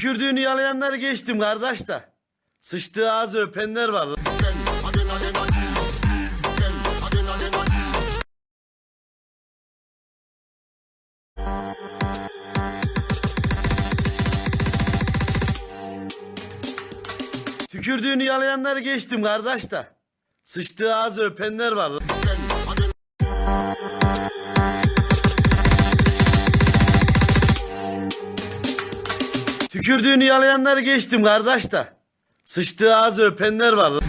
Tükürdüğünü yalayanlar geçtim kardeş de. Sıçtığı ağzı öpenler var. lan. Tükürdüğünü yalayanlar geçtim kardeş de. Sıçtığı ağzı öpenler var. Tükürdüğünü yalayanlar geçtim kardeş de. Sıçtığı ağzı öpenler var.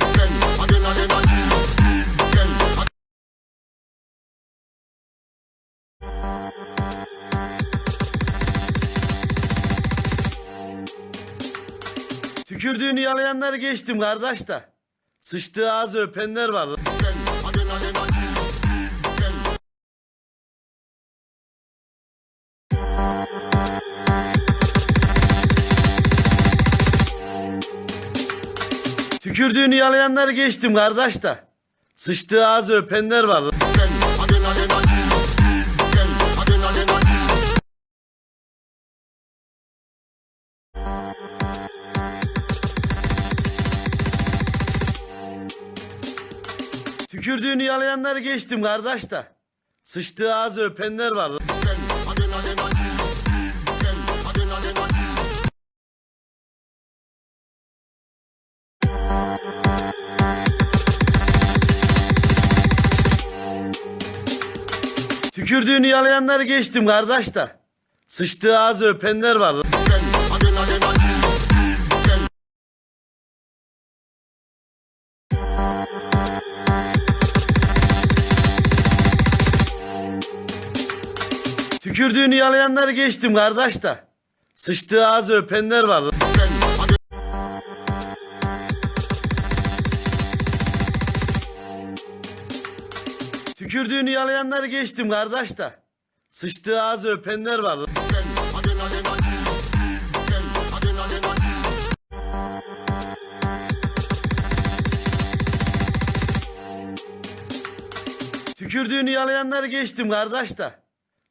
Tükürdüğünü yalayanlar geçtim kardeş de. Sıçtığı ağzı öpenler var. Tükürdüğünü yalayanlar geçtim kardeş de. Sıçtığı ağzı öpenler var. Tükürdüğünü yalayanlar geçtim kardeş de. Sıçtığı ağzı öpenler var. Tükürdüğünü yalayanlar geçtim kardeş de. Sıçtığı ağzı öpenler var. Tükürdüğünü yalayanlar geçtim kardeş de. Sıçtığı ağzı öpenler var. Tükürdüğünü yalayanlar geçtim kardeş de. Sıçtığı ağzı öpenler var. Tükürdüğünü yalayanlar geçtim kardeş de.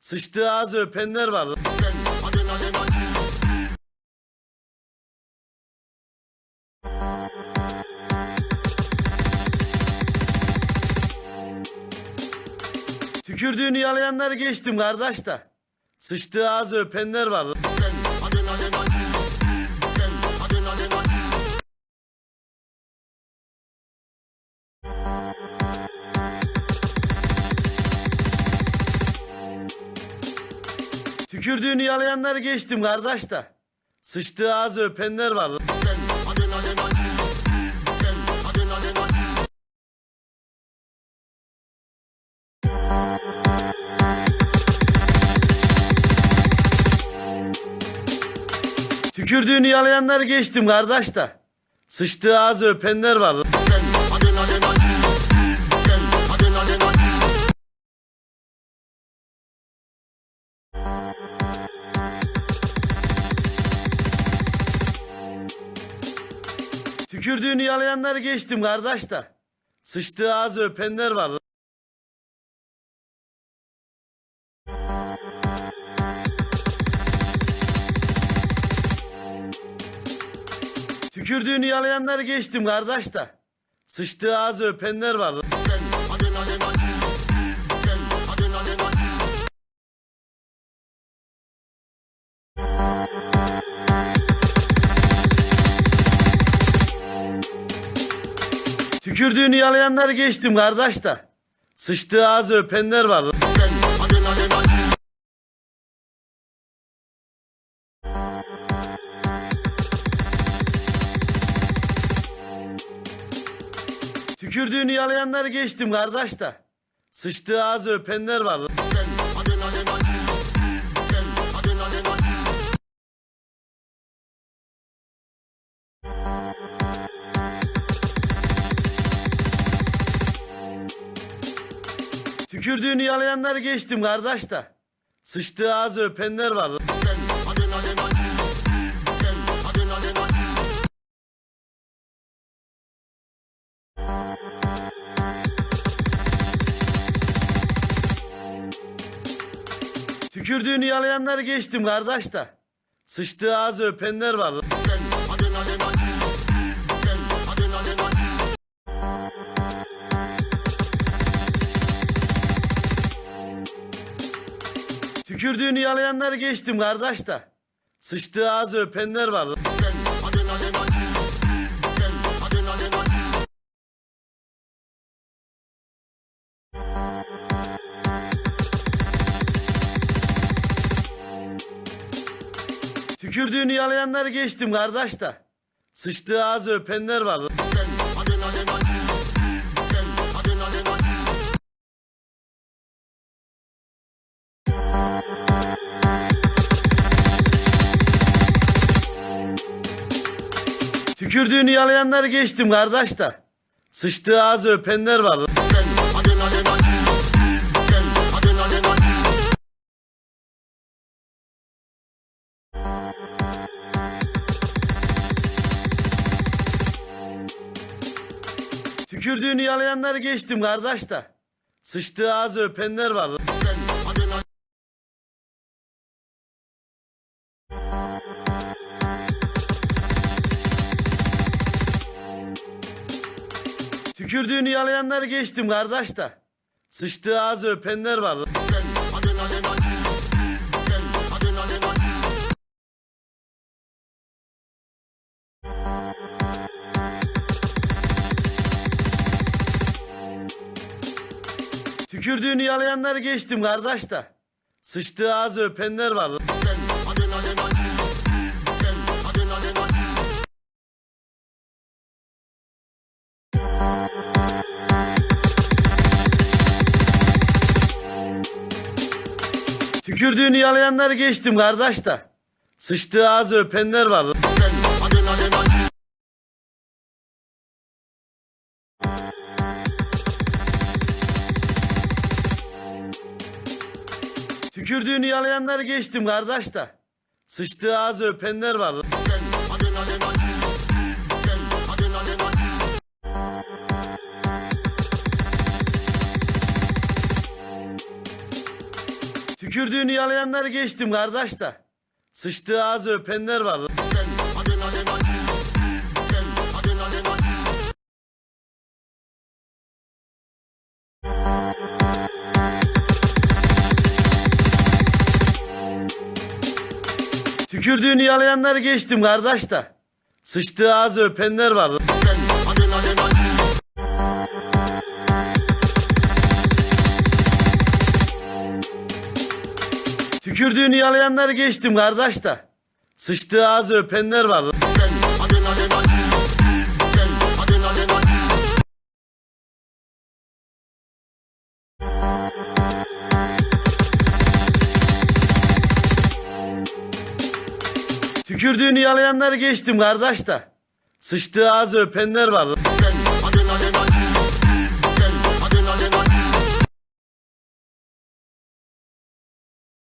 Sıçtığı ağzı öpenler var. Tükürdüğünü yalayanlar geçtim kardeş de. Sıçtığı ağzı öpenler var. Tükürdüğünü yalayanlar geçtim kardeş de. Sıçtığı ağzı öpenler var. Tükürdüğünü yalayanlar geçtim kardeş de. Sıçtığı ağzı öpenler var. Tükürdüğünü yalayanlar geçtim kardeş de. Sıçtığı ağzı öpenler var. Tükürdüğünü yalayanlar geçtim kardeş de. Sıçtığı ağzı öpenler var. Tükürdüğünü yalayanlar geçtim kardeş de. Sıçtığı ağzı öpenler var. Tükürdüğünü yalayanlar geçtim kardeş de. Sıçtığı ağzı öpenler var. Tükürdüğünü yalayanlar geçtim kardeş de. Sıçtığı ağzı öpenler var. Tükürdüğünü yalayanlar geçtim kardeş de. Sıçtığı ağzı öpenler var. Tükürdüğünü yalayanlar geçtim kardeş de. Sıçtığı ağzı öpenler var. Tükürdüğünü yalayanlar geçtim kardeş de. Sıçtığı ağzı öpenler var. Tükürdüğünü yalayanlar geçtim kardeş de. Sıçtığı ağzı öpenler var Tükürdüğünü yalayanlar geçtim kardeş de. Sıçtığı ağzı öpenler var. Tükürdüğünü yalayanlar geçtim kardeş de. Sıçtığı ağzı öpenler var Tükürdüğünü yalayanlar geçtim kardeş de. Sıçtığı ağzı öpenler var. Tükürdüğünü yalayanlar geçtim kardeş de. Sıçtığı ağzı öpenler var Tükürdüğünü yalayanlar geçtim kardeş de. Sıçtığı ağzı öpenler var. Tükürdüğünü yalayanlar geçtim kardeş de. Sıçtığı ağzı öpenler var. Tükürdüğünü yalayanlar geçtim kardeş de. Sıçtığı ağzı öpenler var. Tükürdüğünü yalayanlar geçtim kardeş de. Sıçtığı ağzı öpenler var Tükürdüğünü yalayanlar geçtim kardeş de. Sıçtığı ağzı öpenler var.